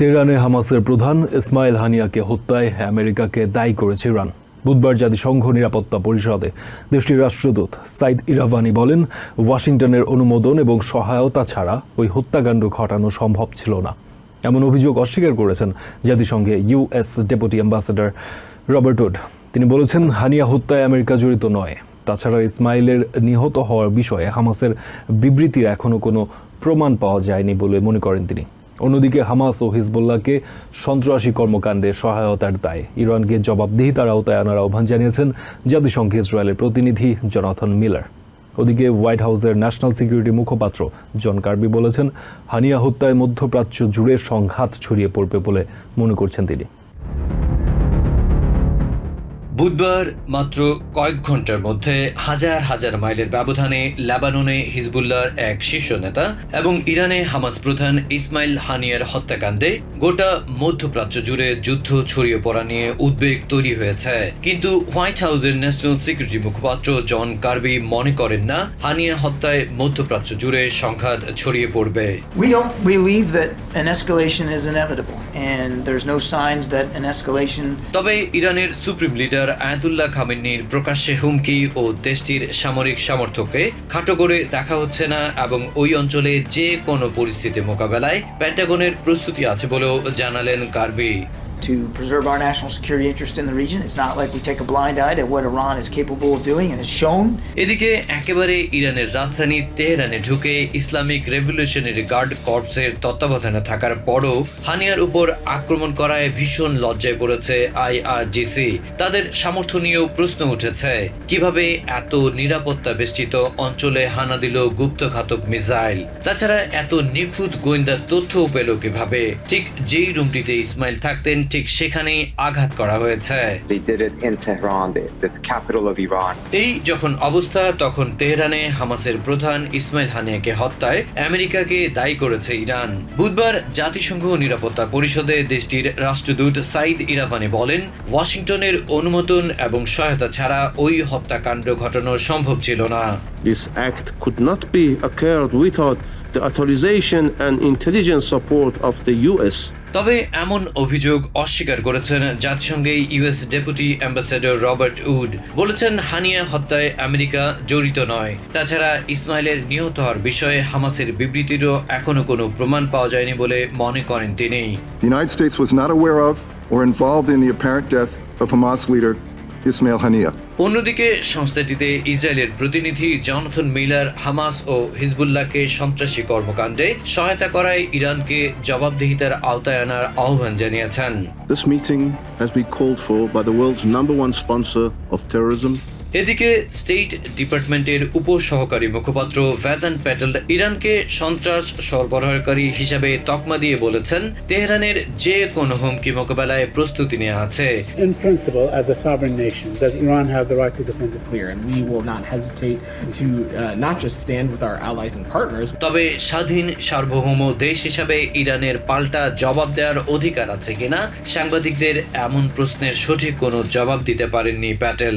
তেহরানে হামাসের প্রধান ইসমাইল হানিয়াকে হত্যায় আমেরিকাকে দায়ী করেছে ইরান। বুধবার জাতিসংঘ নিরাপত্তা পরিষদে দেশটির রাষ্ট্রদূত সাইদ ইরাভানি বলেন, ওয়াশিংটনের অনুমোদন এবং সহায়তা ছাড়া ওই হত্যাকাণ্ড ঘটানো সম্ভব ছিল না। এমন অভিযোগ অস্বীকার করেছেন জাতিসংঘে US deputy ambassador Robert Wood. তিনি বলেছেন, হানিয়া হত্যায় আমেরিকা জড়িত নয়। তাছাড়া ইসমাইলের নিহত হওয়ার বিষয়ে হামাসের বিবৃতির এখনও কোনো প্রমাণ পাওয়া যায়নি বলে মনে করেন তিনি। অন্যদিকে হামাস ও হিজবুল্লাহকে সন্ত্রাসী কর্মকাণ্ডে সহায়তার দায় ইরানকে জবাবদিহিতার আওতায় আনার আহ্বান জানিয়েছেন জাতিসংঘে ইসরায়েলের প্রতিনিধি জনাথন মিলার। ওদিকে হোয়াইট হাউসের ন্যাশনাল সিকিউরিটি মুখপাত্র জন কার্বি বলেছেন, হানিয়া হত্যায় মধ্যপ্রাচ্য জুড়ে সংঘাত ছড়িয়ে পড়বে বলে মনে করছেন তিনি। বুধবার মাত্র কয়েক ঘণ্টার মধ্যে হাজার হাজার মাইলের ব্যবধানে লেবাননে হিজবুল্লাহর এক শীর্ষ নেতা এবং ইরানে হামাস প্রধান ইসমাইল হানিয়ার হত্যাকাণ্ডে গোটা মধ্যপ্রাচ্য জুড়ে যুদ্ধ ছড়িয়ে পড়া নিয়ে উদ্বেগ তৈরি হয়েছে। কিন্তু হোয়াইট হাউসের ন্যাশনাল সিকিউরিটি মুখপাত্র জন কার্বি মনে করেন না হানিয়া হত্যায় মধ্যপ্রাচ্য জুড়ে সংঘাত ছড়িয়ে পড়বে। We don't believe that an escalation is inevitable, and there's no signs that an escalation তবে ইরানের সুপ্রিম লিডার আয়াতুল্লাহ খামেনির প্রকাশ্যে হুমকি ও দেশটির সামরিক সামর্থ্যকে খাটো করে দেখা হচ্ছে না এবং ওই অঞ্চলে যে কোনো পরিস্থিতি মোকাবেলায় প্যান্টাগনের প্রস্তুতি আছে বলেও জানালেন Karbi. To preserve our national security interest in the region. It's not like we take a blind eye to what Iran is capable of doing and has shown. এদিকে একেবারে ইরানের রাজধানী তেহরানে ঢুকে ইসলামিক রেভলিউশনারি গার্ড কর্পসের তত্ত্বাবধানে থাকার পরও হানিয়ার উপর আক্রমণ করায় ভীষণ লজ্জায় পড়েছে আইআরজিসি তাদের সামর্থ্য প্রশ্ন উঠেছে, কীভাবে এত নিরাপত্তা বেষ্টিত অঞ্চলে হানা দিল গুপ্তঘাতক মিসাইল তাছাড়া এত নিখুঁত গোয়েন্দা তথ্য পেল কীভাবে ঠিক যেই রুমটিতে ইসমাইল থাকতেন ঠিক সেখানেই আঘাত করা হয়েছে. এই যখন অবস্থা তখন তেহরানে হামাসের প্রধান ইসমাইল হানিয়াকে হত্যায় আমেরিকাকে দায়ী করেছে ইরান। বুধবার জাতিসংঘ নিরাপত্তা পরিষদে দেশটির রাষ্ট্রদূত সাইদ ইরাফানি বলেন ওয়াশিংটনের অনুমোদন এবং সহায়তা ছাড়া ওই হত্যাকাণ্ড ঘটানো সম্ভব ছিল না। This act could not be occurred without the authorization and intelligence support of the US. তবে এমন অভিযোগ অস্বীকার করেছেন জাতিসংঘে US deputy ambassador Robert Wood. বলেছেন হানিয়া হত্যায় আমেরিকা জড়িত নয়। তাছাড়া ইসমাইলের নিহত হওয়ার বিষয়ে হামাসের বিবৃতিরও এখনও কোনো প্রমাণ পাওয়া যায়নি বলে মনে করেন তিনি। The United States was not aware of or involved in the apparent death of Hamas leader Ismail Haniyeh. অন্যদিকে সংস্থাটিতে ইসরায়েলের প্রতিনিধি জনথন মিলার হামাস ও হিজবুল্লাহকে সন্ত্রাসী কর্মকাণ্ডে সহায়তা করায় ইরানকে জবাবদিহিতার আওতায় আনার আহ্বান জানিয়েছেন। This meeting has been called for by the world's number one sponsor of terrorism, এদিকে স্টেট ডিপার্টমেন্টের উপসহকারী মুখপাত্র ভ্যাদান প্যাটেল ইরানকে সন্ত্রাস সরবরাহকারী হিসাবে তকমা দিয়ে বলেছেন তেহরানের যে কোনো হুমকি মোকাবেলায় প্রস্তুতি নেওয়া আছে In principle, as a sovereign nation, does Iran have the right to defend itself? clear, and we will not hesitate to uh, not just stand with our allies and partners, তবে স্বাধীন সার্বভৌম দেশ হিসাবে ইরানের পাল্টা জবাব দেওয়ার অধিকার আছে কিনা সাংবাদিকদের এমন প্রশ্নের সঠিক কোনো জবাব দিতে পারেননি প্যাটেল